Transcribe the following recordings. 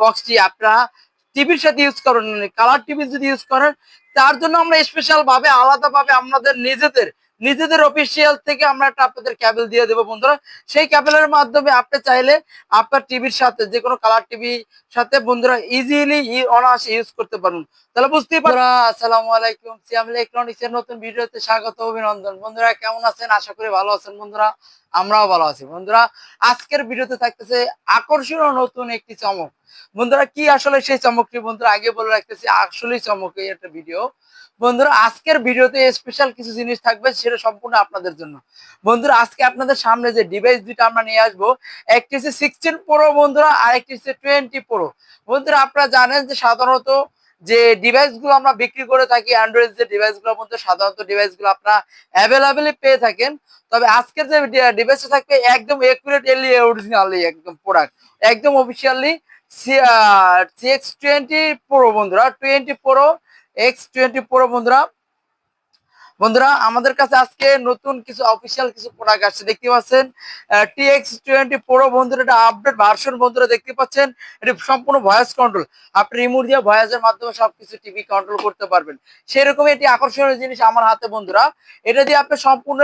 বক্সটি আপনারা টিভির সাথে ইউজ করেন কালার টিভি যদি ইউজ করেন, তার জন্য আমরা স্পেশাল ভাবে, আলাদা ভাবে আমাদের নিজেদের নিজেদের অফিসিয়াল থেকে আমরা একটা আপনাদের ক্যাবেল দিয়ে দেবো বন্ধুরা। সেই ক্যাবেলের মাধ্যমে আপনি চাইলে আপনার টিভির সাথে, যে কোনো কালার টিভি সাথে বন্ধুরা ইজিলি অনায়াসে ইউজ করতে পারুন। তাহলে বুঝতেই পারো আসসালামু আলাইকুম। সিয়াম ইলেকট্রনিক্স এর নতুন ভিডিওতে স্বাগত, অভিনন্দন। বন্ধুরা, কেমন আছেন? আশা করি ভালো আছেন বন্ধুরা। আমরাও ভালো আছি। বন্ধুরা, আজকের ভিডিওতে থাকতেছে আকর্ষণীয় নতুন একটি চমক। বন্ধুরা, কি আসলে সেই চমকটি? বন্ধুরা, আগে বলে রাখতেছি, আসলেই চমক এই একটা ভিডিও। বন্ধুরা, আজকের ভিডিওতে স্পেশাল কিছু জিনিস থাকবে, সেটা সম্পূর্ণ আপনাদের জন্য। বন্ধুরা, আজকে আপনাদের সামনে যে ডিভাইস দুইটা আমরা নিয়ে আসব, একটি হচ্ছে সিক্সটিন প্রো বন্ধুরা, আর একটি হচ্ছে টোয়েন্টি প্রো বন্ধুরা, আপনারা জানেন যে সাধারণত যে ডিভাইসগুলো আমরা বিক্রি করে থাকি অ্যান্ড্রয়েড যে ডিভাইসগুলোর মধ্যে সাধারণত ডিভাইসগুলো আপনারা অ্যাভেলেবেলই পেয়ে থাকেন। তবে আজকের যে ডিভাইসটা থাকবে একদম একুরেট এলি অরিজিনালি একদম প্রোডাক্ট একদম অফিসিয়ালি সিএক্স টোয়েন্টি প্রো বন্ধুরা twenty pro X twenty pro বন্ধুরা। বন্ধুরা, আমাদের কাছে আজকে নতুন কিছু অফিসিয়াল কিছু প্রোডাক্ট আসছে, দেখতে পাচ্ছেন? টিএক্স টোয়েন্টি প্রো বন্ধুরা, এটা আপডেট ভার্সন বন্ধুরা দেখতে পাচ্ছেন? এটি সম্পূর্ণ ভয়েস কন্ট্রোল আপনি রিমোট দিয়ে ভয়েসের মাধ্যমে সবকিছু টিভি কন্ট্রোল করতে পারবেন। সেরকমই এটি আকর্ষণীয় জিনিস আমার হাতে বন্ধুরা, এটা দিয়ে আপনি সম্পূর্ণ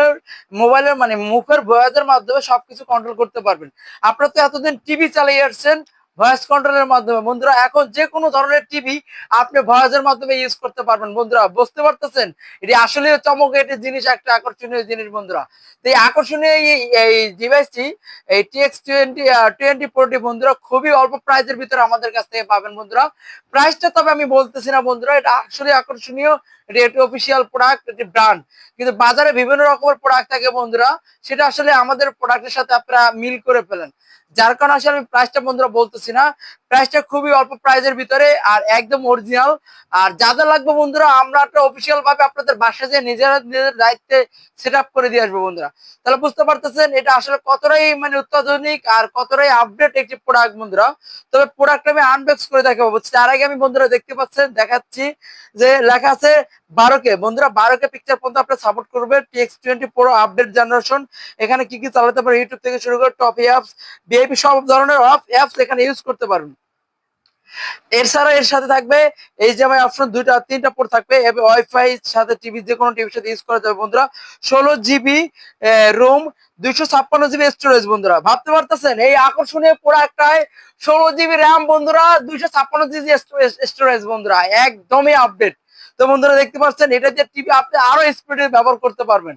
মোবাইলের মানে মুখের ভয়েসের মাধ্যমে সবকিছু কন্ট্রোল করতে পারবেন। আপনারা তো এতদিন টিভি চালিয়ে আসছেন ভয়েস কন্ট্রোলের মাধ্যমে। বন্ধুরা, এখন যে কোনো ধরনের টিভি আপনি ভয়েসের মাধ্যমে ইউজ করতে পারবেন। বন্ধুরা, বুঝতে পারতেছেন? এটি আসলে চমক, এটি জিনিস একটা আকর্ষণীয় জিনিস বন্ধুরা। তো এই আকর্ষণীয় এই- ডিভাইসটি এই টিএক্স টোয়েন্টি টোয়েন্টি প্রোটি বন্ধুরা, খুবই অল্প প্রাইসের ভিতরে আমাদের কাছ থেকে পাবেন বন্ধুরা। প্রাইসটা তবে আমি বলতেছি না বন্ধুরা, এটা আসলে আকর্ষণীয়, এটি একটি অফিসিয়াল প্রোডাক্ট একটি ব্র্যান্ড কিন্তু বাজারে বিভিন্ন রকমের প্রোডাক্ট থাকে বন্ধুরা, সেটা আসলে আমাদের প্রোডাক্টের সাথে আপনারা মিল করে ফেলেন। যার কারণে আসলে আমি প্রাইসটা বন্ধুরা বলতেছি না। প্রাইসটা খুবই অল্প প্রাইসের ভিতরে আর একদম অরিজিনাল। আর যা যা লাগবে বন্ধুরা, আমরা একটা অফিসিয়াল ভাবে আপনাদের বাসায় যে নিজেরা নিজেদের দায়িত্বে সেট করে দিয়ে আসব বন্ধুরা। তাহলে বুঝতে পারতেছেন এটা আসলে কতটাই মানে অত্যাধুনিক আর কতটাই আপডেট একটি প্রোডাক্ট বন্ধুরা। তবে প্রোডাক্ট আমি আনবক্স করে দেখাবো। তার আগে আমি বন্ধুরা দেখতে পাচ্ছেন, দেখাচ্ছি যে লেখা আছে বারো কে বন্ধুরা বারো কে পিকচার পর্যন্ত আপনার সাপোর্ট করবে TX twenty pro update generation এখানে কি কি চালাতে পারে ইউটিউব থেকে শুরু করে টপ অ্যাপস বিআইপি সব ধরনের অ্যাপস এখানে ইউজ করতে পারবেন। এছাড়া এর সাথে থাকবে এই যে অপশন দুইটা, তিনটা পোর্ট থাকবে। ওয়াইফাই সাথে টিভি যে কোনো টিভির সাথে ইউজ করা যাবে বন্ধুরা। ষোলো জিবি রোম দুইশো ছাপ্পান্ন জিবি স্টোরেজ বন্ধুরা। ভাবতে পারতেছেন? এই আকর্ষণীয় প্রোডাক্টটায় ষোলো জিবি র্যাম বন্ধুরা, দুইশো ছাপ্পান্ন জিবি স্টোরেজ বন্ধুরা। একদমই আপডেট তো বন্ধুরা দেখতে পাচ্ছেন, এটা দিয়ে টিভি আপনি আরও স্পিডে ব্যবহার করতে পারবেন।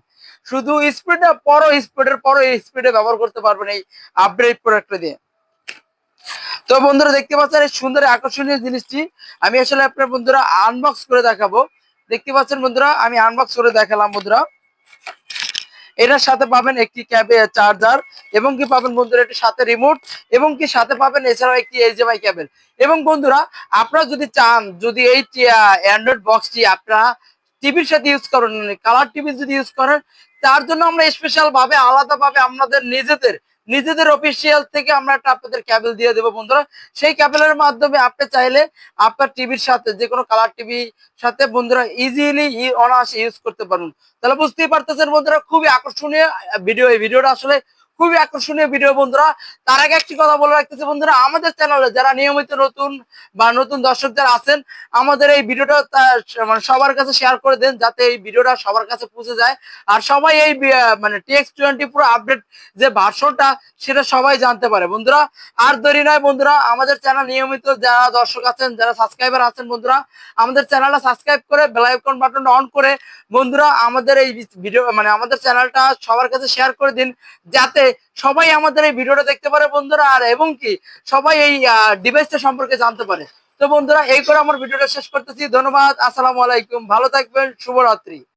শুধু স্পিডে পরও স্পিডের পরও স্পিডে ব্যবহার করতে পারবেন এই আপডেট প্রোডাক্টটা দিয়ে। তো বন্ধুরা দেখতে পাচ্ছেন এই সুন্দর আকর্ষণীয় জিনিসটি। আমি আসলে আপনার বন্ধুরা আনবক্স করে দেখাবো। দেখতে পাচ্ছেন বন্ধুরা, আমি আনবক্স করে দেখালাম বন্ধুরা। এটার সাথে পাবেন একটি ক্যাবে চার্জার এবং কি পাবেন বন্ধুরা এটির সাথে রিমোট এবং কি সাথে পাবেন এছাড়াও একটি এইচডিএমআই কেবল এবং বন্ধুরা, আপনারা যদি চান, যদি এই অ্যান্ড্রয়েড বক্সটি আপনারা টিভির সাথে ইউজ করেন কালার টিভি যদি ইউজ করেন, তার জন্য আমরা স্পেশাল ভাবে আলাদা ভাবে আমাদের নিজেদের নিজেদের অফিসিয়াল থেকে আমরা একটা আপনাদের ক্যাবেল দিয়ে দেবো বন্ধুরা। সেই ক্যাবেলের মাধ্যমে আপনি চাইলে আপনার টিভির সাথে, যে কোনো কালার টিভি সাথে বন্ধুরা ইজিলি অনায়াসে ইউজ করতে পারুন। তাহলে বুঝতেই পারতেছেন বন্ধুরা, খুবই আকর্ষণীয় ভিডিও এই ভিডিওটা আসলে খুবই আকর্ষণীয় ভিডিও বন্ধুরা। তার আগে একটি কথা বলে রাখতেছি বন্ধুরা, আমাদের চ্যানেলে যারা নিয়মিত নতুন বা নতুন দর্শক যারা আছেন, আমাদের এই ভিডিওটা মানে সবার কাছে শেয়ার করে দেন, যাতে এই ভিডিওটা সবার কাছে পৌঁছে যায়। আর সবাই এই মানে টিএক্স টোয়েন্টি পুরো আপডেট যে ভার্সনটা সেটা সবাই জানতে পারে বন্ধুরা। আর দেরি নয় বন্ধুরা, আমাদের চ্যানেল নিয়মিত যারা দর্শক আছেন, যারা সাবস্ক্রাইবার আছেন বন্ধুরা, আমাদের চ্যানেলটা সাবস্ক্রাইব করে বেল আইকন বাটন অন করে বন্ধুরা, আমাদের এই ভিডিও মানে আমাদের চ্যানেলটা সবার কাছে শেয়ার করে দিন, যাতে সবাই আমাদের এই ভিডিওটা দেখতে পারে বন্ধুরা, আর এবং কি, সবাই এই ডিভাইসটা সম্পর্কে জানতে পারে। তো বন্ধুরা, এই করে আমার ভিডিওটা শেষ করতেছি। ধন্যবাদ, আসসালাম আলাইকুম, ভালো থাকবেন, শুভরাত্রি।